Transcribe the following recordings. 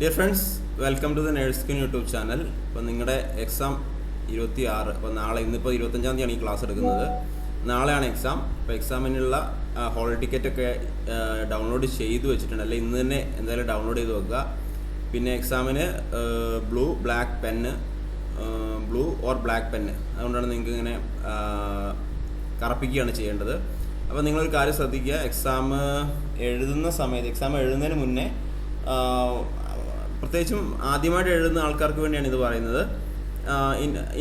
Dear friends welcome to the nursekin YouTube channel അപ്പോൾ നിങ്ങളുടെ exam ഇരുപത്തി ആറ് അപ്പോൾ നാളെ ഇന്നിപ്പോൾ ഇരുപത്തഞ്ചാം തീയതിയാണ് ഈ ക്ലാസ് എടുക്കുന്നത്. നാളെയാണ് എക്സാം അപ്പോൾ എക്സാമിനുള്ള ഹോൾ ടിക്കറ്റൊക്കെ ഡൗൺലോഡ് ചെയ്ത് വെച്ചിട്ടുണ്ട്. അല്ലെങ്കിൽ ഇന്ന് തന്നെ എന്തായാലും ഡൗൺലോഡ് ചെയ്ത് വെക്കുക. പിന്നെ എക്സാമിന് blue black pen blue or black pen അതുകൊണ്ടാണ് നിങ്ങൾക്ക് ഇങ്ങനെ കറപ്പിക്കുകയാണ് ചെയ്യേണ്ടത്. അപ്പോൾ നിങ്ങളൊരു കാര്യം ശ്രദ്ധിക്കുക. എക്സാം എഴുതുന്ന സമയത്ത് എക്സാം എഴുതുന്നതിന് മുന്നേ പ്രത്യേകിച്ചും ആദ്യമായിട്ട് എഴുതുന്ന ആൾക്കാർക്ക് വേണ്ടിയാണ് ഇത് പറയുന്നത്.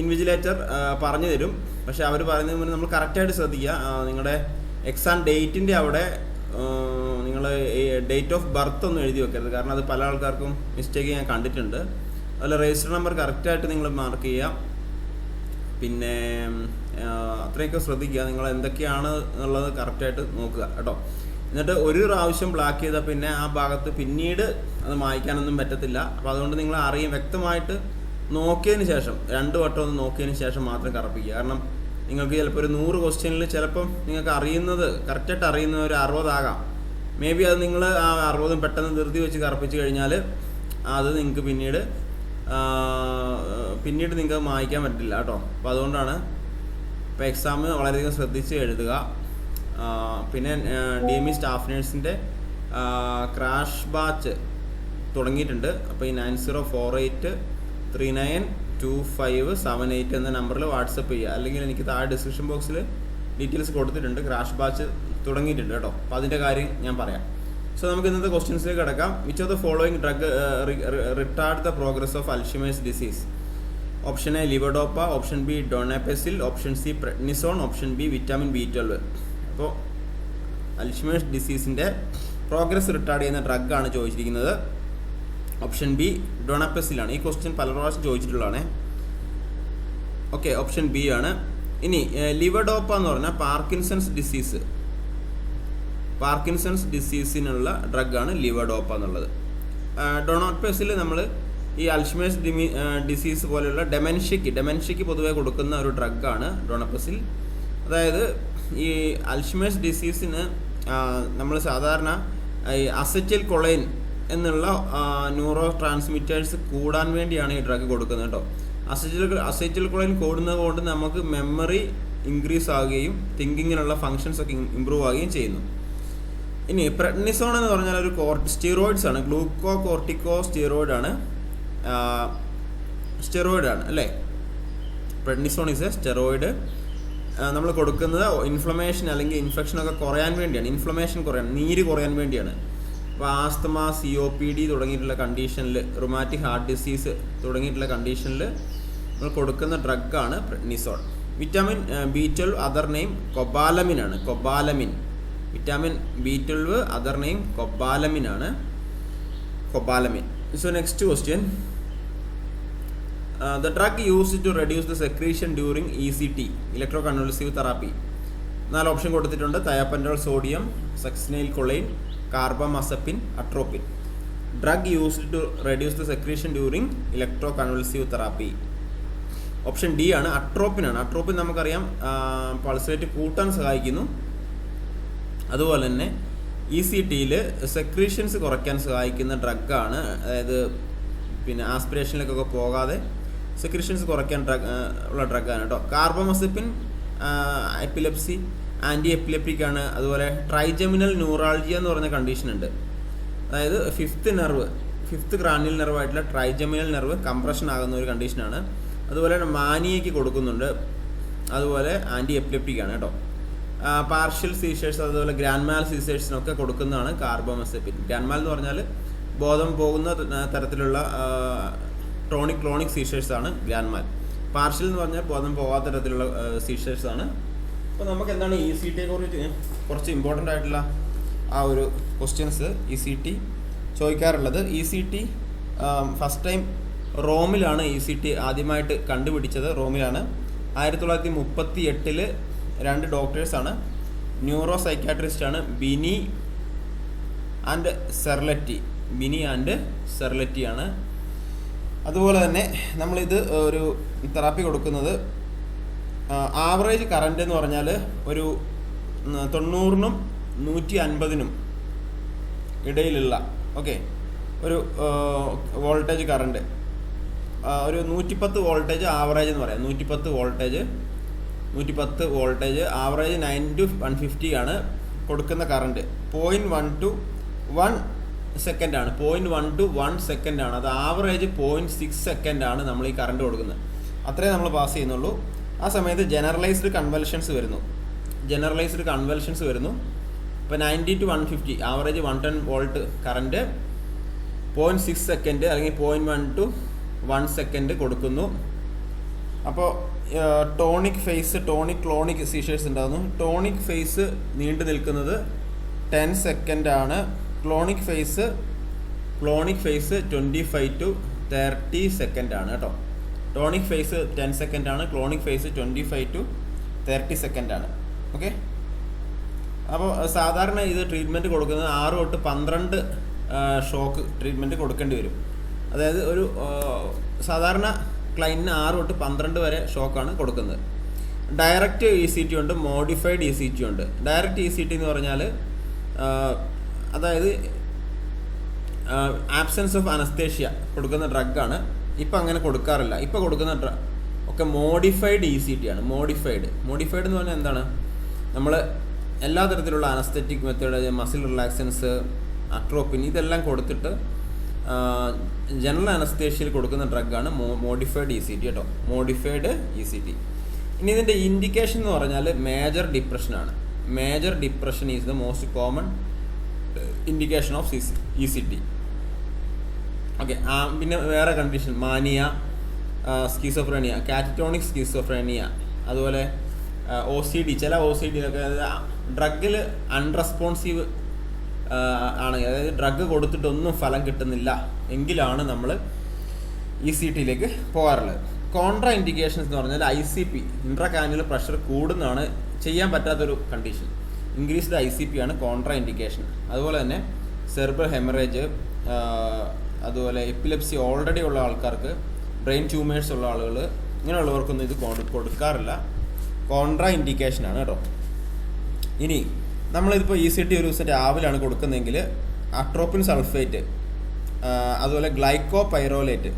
ഇൻവിജിലേറ്റർ പറഞ്ഞു തരും. പക്ഷെ അവർ പറയുന്നതിന് മുന്നേ നമ്മൾ കറക്റ്റായിട്ട് ശ്രദ്ധിക്കുക. നിങ്ങളുടെ എക്സാം ഡേറ്റിന്റെ അവിടെ നിങ്ങൾ ഡേറ്റ് ഓഫ് ബർത്ത് ഒന്നും എഴുതി വെക്കരുത്. കാരണം അത് പല ആൾക്കാർക്കും മിസ്റ്റേക്ക് ഞാൻ കണ്ടിട്ടുണ്ട്. അതുപോലെ രജിസ്റ്റർ നമ്പർ കറക്റ്റായിട്ട് നിങ്ങൾ മാർക്ക് ചെയ്യുക. പിന്നെ അത്രയൊക്കെ ശ്രദ്ധിക്കുക. നിങ്ങൾ എന്തൊക്കെയാണ് എന്നുള്ളത് കറക്റ്റായിട്ട് നോക്കുക. കേട്ടോ. എന്നിട്ട് ഒരു പ്രാവശ്യം ബ്ലാക്ക് ചെയ്താൽ പിന്നെ ആ ഭാഗത്ത് പിന്നീട് അത് മായ്ക്കാനൊന്നും പറ്റത്തില്ല. അപ്പോൾ അതുകൊണ്ട് നിങ്ങൾ അറിയും. വ്യക്തമായിട്ട് നോക്കിയതിന് ശേഷം രണ്ട് വട്ടം ഒന്ന് നോക്കിയതിന് ശേഷം മാത്രം കറപ്പിക്കുക. കാരണം നിങ്ങൾക്ക് ചിലപ്പോൾ ഒരു നൂറ് ക്വസ്റ്റ്യനിൽ ചിലപ്പം നിങ്ങൾക്ക് അറിയുന്നത് കറക്റ്റായിട്ട് അറിയുന്നത് ഒരു അറുപതാകാം മേ ബി അത് നിങ്ങൾ ആ അറുപതും പെട്ടെന്ന് നിർത്തി വെച്ച് കറപ്പിച്ച് കഴിഞ്ഞാൽ അത് നിങ്ങൾക്ക് പിന്നീട് പിന്നീട് നിങ്ങൾക്ക് മായ്ക്കാൻ പറ്റില്ല കേട്ടോ. അപ്പോൾ അതുകൊണ്ടാണ് ഇപ്പോൾ എക്സാം വളരെയധികം ശ്രദ്ധിച്ച് എഴുതുക. പിന്നെ ഡി എം ഇ സ്റ്റാഫ് നേഴ്സിന്റെ ക്രാഷ് ബാച്ച് തുടങ്ങിയിട്ടുണ്ട്. അപ്പോൾ ഈ nine zero four eight three nine two five seven eight എന്ന നമ്പറിൽ വാട്സപ്പ് ചെയ്യുക. അല്ലെങ്കിൽ എനിക്ക് താഴെ ഡിസ്ക്രിപ്ഷൻ ബോക്സിൽ ഡീറ്റെയിൽസ് കൊടുത്തിട്ടുണ്ട്. ക്രാഷ് ബാച്ച് തുടങ്ങിയിട്ടുണ്ട് കേട്ടോ. അപ്പോൾ അതിന്റെ കാര്യം ഞാൻ പറയാം. സോ നമുക്ക് ഇന്നത്തെ ക്വസ്റ്റ്യൻസിലേക്ക് കിടക്കാം. Which of the following drug retard the progress of Alzheimer's disease option A levodopa option B donepezil option C prednisone option B vitamin B twelve അപ്പോൾ അൽഷിമേഴ്സ് ഡിസീസിന്റെ പ്രോഗ്രസ് റിട്ടാർഡ് ചെയ്യുന്ന ഡ്രഗാണ് ചോദിച്ചിരിക്കുന്നത്. ഓപ്ഷൻ ബി ഡൊണപ്പസിലാണ് ഈ ക്വസ്റ്റ്യൻ പല പ്രാവശ്യം ചോദിച്ചിട്ടുള്ളതാണ്. Okay option B ആണ്. ഇനി ലിവഡോപ്പ എന്ന് പറഞ്ഞാൽ പാർക്കിൻസൺസ് ഡിസീസ്. പാർക്കിൻസൺസ് ഡിസീസിനുള്ള ഡ്രഗാണ് ലിവഡോപ്പ എന്നുള്ളത്. ഡൊണോപ്പസിൽ നമ്മൾ ഈ അൽഷിമേഴ്സ് ഡിമി ഡിസീസ് പോലെയുള്ള ഡെമെൻഷ്യക്ക് ഡെമെൻഷ്യക്ക് പൊതുവെ കൊടുക്കുന്ന ഒരു ഡ്രഗാണ് ഡൊണപ്പസിൽ അതായത് ഈ അൽഷിമേഴ്സ് ഡിസീസിന് നമ്മൾ സാധാരണ ഈ അസറ്റിൽ കൊളൈൻ എന്നുള്ള ന്യൂറോ ട്രാൻസ്മിറ്റേഴ്സ് കൂടാൻ വേണ്ടിയാണ് ഈ ഡ്രഗ് കൊടുക്കുന്നത് കേട്ടോ അസറ്റിൽ അസറ്റിൽ കൊളൈൻ കൂടുന്നത് കൊണ്ട് നമുക്ക് മെമ്മറി ഇൻക്രീസ് ആവുകയും തിങ്കിങ്ങിനുള്ള ഫങ്ഷൻസ് ഒക്കെ ഇമ്പ്രൂവ് ആവുകയും ചെയ്യുന്നു. ഇനി പ്രെഡ്നിസോൺ എന്ന് പറഞ്ഞാൽ ഒരു കോർ സ്റ്റിറോയിഡ്സ് ആണ്. ഗ്ലൂക്കോ കോർട്ടിക്കോ സ്റ്റിറോയിഡ് ആണ് സ്റ്റിറോയിഡ് ആണ് അല്ലേ? പ്രെഡ്നിസോൺ ഇസ് എ സ്റ്റെറോയിഡ് നമ്മൾ കൊടുക്കുന്നത് ഇൻഫ്ലമേഷൻ അല്ലെങ്കിൽ ഇൻഫെക്ഷൻ ഒക്കെ കുറയാൻ വേണ്ടിയാണ്. ഇൻഫ്ലമേഷൻ കുറയാൻ നീര് കുറയാൻ വേണ്ടിയാണ്. അപ്പോൾ asthma C O P D തുടങ്ങിയിട്ടുള്ള കണ്ടീഷനിൽ റുമാറ്റിക് ഹാർട്ട് ഡിസീസ് തുടങ്ങിയിട്ടുള്ള കണ്ടീഷനിൽ നമ്മൾ കൊടുക്കുന്ന ഡ്രഗാണ് prednisone vitamin B twelve other name cobalamin ആണ്. Cobalamin vitamin B twelve other name cobalamin ആണ്. Cobalamin so next question the drug use to reduce the secretion during E C T electroconvulsive therapy നാല് option കൊടുത്തിട്ടുണ്ട്. Thiopental sodium succinylcholine carbamazepine atropine drug used to reduce the secretion during electro convulsive therapy option D ആണ് atropine ആണ്. Atropine നമുക്കറിയാം pulse rate കൂട്ടാൻ സഹായിക്കുന്നു. അതുപോലെ തന്നെ E C ടിയിൽ സെക്രീഷൻസ് കുറയ്ക്കാൻ സഹായിക്കുന്ന ഡ്രഗാണ് അതായത് പിന്നെ ആസ്പിറേഷനിലേക്കൊക്കെ പോകാതെ സെക്രീഷൻസ് കുറയ്ക്കാൻ ഡ്രഗ് ഉള്ള ഡ്രഗാണ് കേട്ടോ കാർബമസിപ്പിൻ എപ്പിലെപ്സി ആന്റി എപ്പിലെപ്റ്റിക് ആണ് അതുപോലെ ട്രൈജമിനൽ ന്യൂറാൾജിയ എന്ന് പറഞ്ഞ കണ്ടീഷൻ ഉണ്ട്. അതായത് ഫിഫ്ത്ത് നെർവ് ഫിഫ്ത്ത് ക്രാനിയൽ നെർവായിട്ടുള്ള ട്രൈജമിനൽ നെർവ് കംപ്രഷൻ ആകുന്ന ഒരു കണ്ടീഷനാണ് അതുപോലെ മാനിയയ്ക്ക് കൊടുക്കുന്നുണ്ട്. അതുപോലെ ആന്റി എപ്പിലെപ്റ്റിക് ആണ് കേട്ടോ പാർഷ്യൽ സീസേഴ്സ് അതുപോലെ ഗ്രാൻഡ്മാൽ സീസേഴ്സിനൊക്കെ കൊടുക്കുന്നതാണ് കാർബോമസെപ്പിൻ ഗ്രാൻഡ്മാൽ എന്ന് പറഞ്ഞാൽ ബോധം പോകുന്ന തരത്തിലുള്ള ടോണിക് ക്ലോണിക് സീഷേഴ്സ് ആണ് ഗ്രാൻഡ് മാൽ പാർഷ്യൽ എന്ന് പറഞ്ഞാൽ ബോധം പോകാത്ത തരത്തിലുള്ള സീഷേഴ്സ് ആണ്. അപ്പോൾ നമുക്ക് എന്താണ് ഇ സി ടിയെ കുറിച്ച് കുറച്ച് ഇമ്പോർട്ടന്റ് ആയിട്ടുള്ള ആ ഒരു questions E C T ചോദിക്കാറുള്ളത്. E C T first time റോമിലാണ് E C T ആദ്യമായിട്ട് കണ്ടുപിടിച്ചത്. റോമിലാണ്. ആയിരത്തി തൊള്ളായിരത്തി മുപ്പത്തി എട്ടിൽ രണ്ട് ഡോക്ടേഴ്സാണ് neuro സൈക്കാട്രിസ്റ്റാണ് Bini and Cerletti. Bini and Cerletti ആണ് അതുപോലെ തന്നെ നമ്മളിത് ഒരു തെറാപ്പി കൊടുക്കുന്നത് ആവറേജ് കറണ്ട് എന്ന് പറഞ്ഞാൽ ഒരു തൊണ്ണൂറിനും നൂറ്റി അൻപതിനും ഇടയിലുള്ള ഓക്കെ ഒരു വോൾട്ടേജ് കറണ്ട് ഒരു നൂറ്റിപ്പത്ത് വോൾട്ടേജ് ആവറേജ് എന്ന് പറയാം. നൂറ്റിപ്പത്ത് വോൾട്ടേജ് നൂറ്റിപ്പത്ത് voltage average nine to one fifty ആണ് കൊടുക്കുന്ന current point one to one second ആണ്. Point one to one second ആണ്. അത് ആവറേജ് പോയിന്റ് സിക്സ് സെക്കൻഡ് ആണ് നമ്മൾ ഈ കറണ്ട് കൊടുക്കുന്നത്. അത്രേ നമ്മൾ പാസ് ചെയ്യുന്നുള്ളൂ. ആ സമയത്ത് ജനറലൈസ്ഡ് കൺവൽഷൻസ് വരുന്നു. ജനറലൈസ്ഡ് കൺവൽഷൻസ് വരുന്നു. ഇപ്പോൾ ninety to one fifty average one ten volt current point six second അല്ലെങ്കിൽ point one to one second കൊടുക്കുന്നു. അപ്പോൾ tonic phase tonic clonic seizures ഉണ്ടാകുന്നു. ടോണിക് ഫേസ് നീണ്ടു നിൽക്കുന്നത് ടെൻ സെക്കൻഡ് ആണ്. Clonic phase clonic phase twenty five to thirty second ആണ് കേട്ടോ. Tonic phase ten second ആണ് clonic phase twenty five to thirty second ആണ് ഓക്കെ അപ്പോൾ സാധാരണ ഇത് ട്രീറ്റ്മെന്റ് കൊടുക്കുന്നത് ആറ് തൊട്ട് പന്ത്രണ്ട് ഷോക്ക് ട്രീറ്റ്മെന്റ് കൊടുക്കേണ്ടി വരും. അതായത് ഒരു സാധാരണ ക്ലൈന്റിന് ആറ് തൊട്ട് പന്ത്രണ്ട് വരെ ഷോക്കാണ് കൊടുക്കുന്നത്. ഡയറക്റ്റ് ഇ സി ടി ഉണ്ട് മോഡിഫൈഡ് ഇ സി ടി ഉണ്ട്. ഡയറക്റ്റ് ഇ സി ടി എന്ന് പറഞ്ഞാൽ അതായത് ആബ്സെൻസ് ഓഫ് അനസ്തേഷ്യ കൊടുക്കുന്ന ഡ്രഗാണ് ഇപ്പം അങ്ങനെ കൊടുക്കാറില്ല. ഇപ്പം കൊടുക്കുന്ന ഡ്ര ഒക്കെ മോഡിഫൈഡ് ഇ സി ടി ആണ്. മോഡിഫൈഡ് മോഡിഫൈഡ് എന്ന് പറഞ്ഞാൽ എന്താണ്? നമ്മൾ എല്ലാ തരത്തിലുള്ള anaesthetic method muscle relaxants atropine ഇതെല്ലാം കൊടുത്തിട്ട് ജനറൽ അനസ്തേഷ്യയിൽ കൊടുക്കുന്ന ഡ്രഗാണ് മോഡിഫൈഡ് ഇ സി ടി കേട്ടോ. മോഡിഫൈഡ് ഇ സി ടി ഇനി ഇതിന്റെ ഇൻഡിക്കേഷൻ എന്ന് പറഞ്ഞാൽ major ഡിപ്രഷനാണ് major depression is the most common indication of E C T okay പിന്നെ വേറെ condition mania schizophrenia catatonic schizophrenia അതുപോലെ ഒ സി ഡി ചില ഒ സി ഡി ഒക്കെ ഡ്രഗിൽ അൺറെസ്പോൺസീവ് ആണ് അതായത് ഡ്രഗ് കൊടുത്തിട്ടൊന്നും ഫലം കിട്ടുന്നില്ല എങ്കിലാണ് നമ്മൾ ഇ സി ടിയിലേക്ക് പോകാറുള്ളത്. കോൺട്രാ ഇൻഡിക്കേഷൻസ് എന്ന് പറഞ്ഞാൽ I C P intra pressure കൂടുന്നതാണ് ചെയ്യാൻ പറ്റാത്തൊരു condition increased I C P ആണ് കോൺട്രാ ഇൻഡിക്കേഷൻ അതുപോലെ തന്നെ സെർബൽ ഹെമറേജ് അതുപോലെ എപ്പിലെപ്സി ഓൾറെഡി ഉള്ള ആൾക്കാർക്ക് ബ്രെയിൻ ട്യൂമേഴ്സ് ഉള്ള ആളുകൾ ഇങ്ങനെയുള്ളവർക്കൊന്നും ഇത് കൊടുക്കാറില്ല. കോൺട്രാ ഇൻഡിക്കേഷൻ ആണ് കേട്ടോ. ഇനി നമ്മളിതിപ്പോൾ ഇ സി ടി ഒരു ദിവസം രാവിലെയാണ് കൊടുക്കുന്നതെങ്കിൽ അട്രോപ്പിൻ സൾഫേറ്റ് അതുപോലെ glycopyrrolate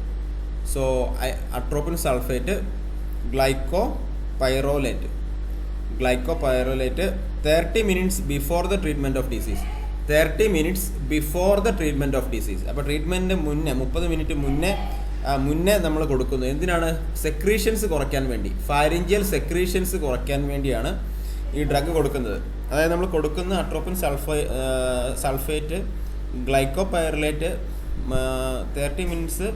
so atropine sulphate glycopyrrolate glycopyrrolate thirty minutes before the treatment of disease. Thirty minutes before the treatment of disease. അപ്പോൾ ട്രീറ്റ്മെന്റിന് മുന്നേ മുപ്പത് മിനിറ്റ് മുന്നേ മുന്നേ നമ്മൾ കൊടുക്കുന്നു. എന്തിനാണ്? സെക്രീഷൻസ് കുറയ്ക്കാൻ വേണ്ടി. ഫാരിഞ്ചിയൽ സെക്രീഷൻസ് കുറയ്ക്കാൻ വേണ്ടിയാണ് ഈ ഡ്രഗ് കൊടുക്കുന്നത്. അതായത് നമ്മൾ കൊടുക്കുന്ന atropine സൾഫൈ sulphate glycopyrrolate thirty minutes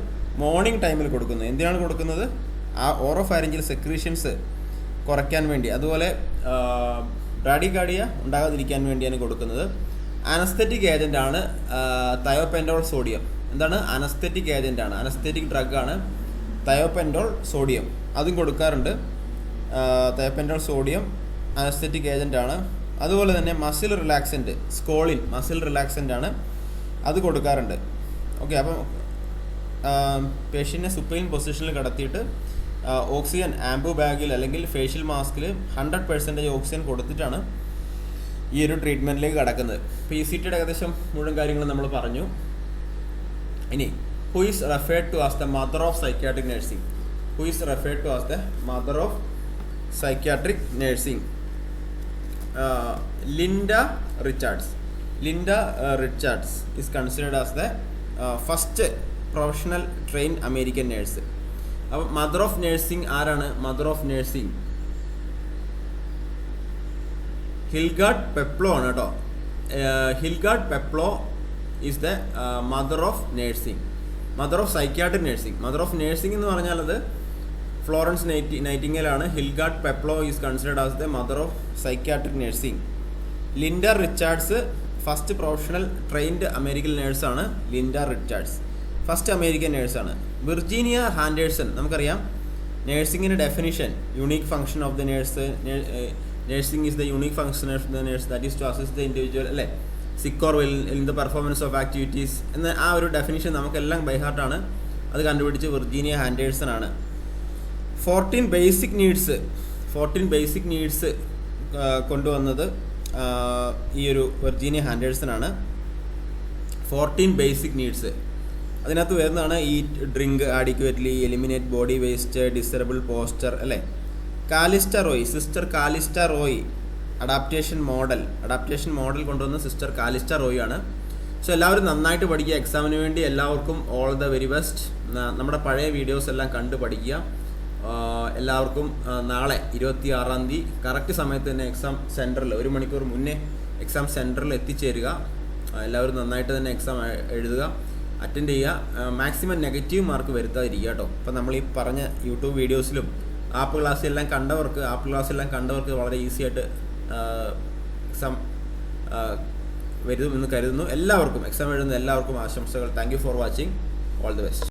morning ടൈമിൽ കൊടുക്കുന്നു. എന്തിനാണ് കൊടുക്കുന്നത്? ആ ഓറോ ഫാരിഞ്ചിയൽ സെക്രീഷൻസ് കുറയ്ക്കാൻ വേണ്ടി. അതുപോലെ ബ്രാഡികാർഡിയ ഉണ്ടാകാതിരിക്കാൻ വേണ്ടിയാണ് കൊടുക്കുന്നത്. അനസ്തെറ്റിക് ഏജന്റ് ആണ് തയോപെൻഡോൾ സോഡിയം എന്താണ്? അനസ്തെറ്റിക് ഏജന്റ് ആണ്. അനസ്തെറ്റിക് ഡ്രഗാണ് തയോപെൻഡോൾ സോഡിയം അതും കൊടുക്കാറുണ്ട്. തയോപെൻഡോൾ സോഡിയം അനസ്തെറ്റിക് ഏജന്റ് ആണ്. അതുപോലെ തന്നെ muscle relaxant Scoline muscle relaxant ആണ്. അത് കൊടുക്കാറുണ്ട്. ഓക്കെ അപ്പം പേഷ്യന്റിനെ സുപ്പൈൻ പൊസിഷനിൽ കിടത്തിയിട്ട് ഓക്സിജൻ ആംബു ബാഗിൽ അല്ലെങ്കിൽ ഫേഷ്യൽ മാസ്കിൽ ഹൺഡ്രഡ് പെർസെന്റേജ് ഓക്സിജൻ കൊടുത്തിട്ടാണ് ഈ ഒരു ട്രീറ്റ്മെന്റിലേക്ക് കടക്കുന്നത്. ഇപ്പോൾ ഇ സി ടിയുടെ ഏകദേശം മുഴുവൻ കാര്യങ്ങളും നമ്മൾ പറഞ്ഞു. ഇനി who is referred to as the mother of psychiatric nursing who is referred to as the mother of psychiatric nursing Linda Richards Linda Richards is considered as the first professional train American nurse അപ്പം mother of nursing ആരാണ്? Mother of nursing Hildegard Peplau ആണ് കേട്ടോ. Hildegard Peplau is the mother of nursing mother of psychiatric nursing mother of nursing എന്ന് പറഞ്ഞാൽ അത് Florence nightie നൈറ്റിംഗലാണ് Hildegard Peplau is considered as the mother of psychiatric nursing Linda Richards first professional trained American നേഴ്സാണ് Linda Richards first American നേഴ്സാണ് Virginia Henderson നമുക്കറിയാം. നേഴ്സിങ്ങിന്റെ definition unique function of the nurse nursing is the unique function of the nurse that is to assist the individual അല്ലേ? Sick or well in the performance of activities എന്ന ആ ഒരു definition നമുക്കെല്ലാം ബൈഹാർട്ടാണ് അത് കണ്ടുപിടിച്ച് Virginia Henderson ആണ്. Fourteen basic needs fourteen basic needs കൊണ്ടുവന്നത് ഈ ഒരു വെർജീനിയ ഹാൻഡേഴ്സൺ ആണ്. ഫോർട്ടീൻ ബേസിക് നീഡ്സ് അതിനകത്ത് വരുന്നതാണ് ഈ drink adequately eliminate body waste desirable posture അല്ലേ? Callista Roy sister Callista Roy adaptation model adaptation model കൊണ്ടുവന്ന സിസ്റ്റർ കാലിസ്റ്റ റോയ് ആണ്. സോ എല്ലാവരും നന്നായിട്ട് പഠിക്കുക. എക്സാമിന് വേണ്ടി എല്ലാവർക്കും ഓൾ ദ വെരി ബെസ്റ്റ് നമ്മുടെ പഴയ വീഡിയോസ് എല്ലാം കണ്ട് പഠിക്കുക. എല്ലാവർക്കും നാളെ ഇരുപത്തി ആറാം തീയതി കറക്റ്റ് സമയത്ത് തന്നെ എക്സാം സെന്ററിൽ ഒരു മണിക്കൂർ മുന്നേ എക്സാം സെന്ററിൽ എത്തിച്ചേരുക. എല്ലാവരും നന്നായിട്ട് തന്നെ എക്സാം എഴുതുക. അറ്റൻഡ് ചെയ്യുക. മാക്സിമം നെഗറ്റീവ് മാർക്ക് വരുത്താതിരിക്കുക കേട്ടോ. ഇപ്പം നമ്മൾ ഈ പറഞ്ഞ യൂട്യൂബ് വീഡിയോസിലും ആപ്പ് ക്ലാസ് എല്ലാം കണ്ടവർക്ക് ആപ്പ് ക്ലാസ് എല്ലാം കണ്ടവർക്ക് വളരെ ഈസി ആയിട്ട് എക്സാം വരുമെന്ന് കരുതുന്നു. എല്ലാവർക്കും എക്സാം എഴുതുന്ന എല്ലാവർക്കും ആശംസകൾ. Thank for watching all the best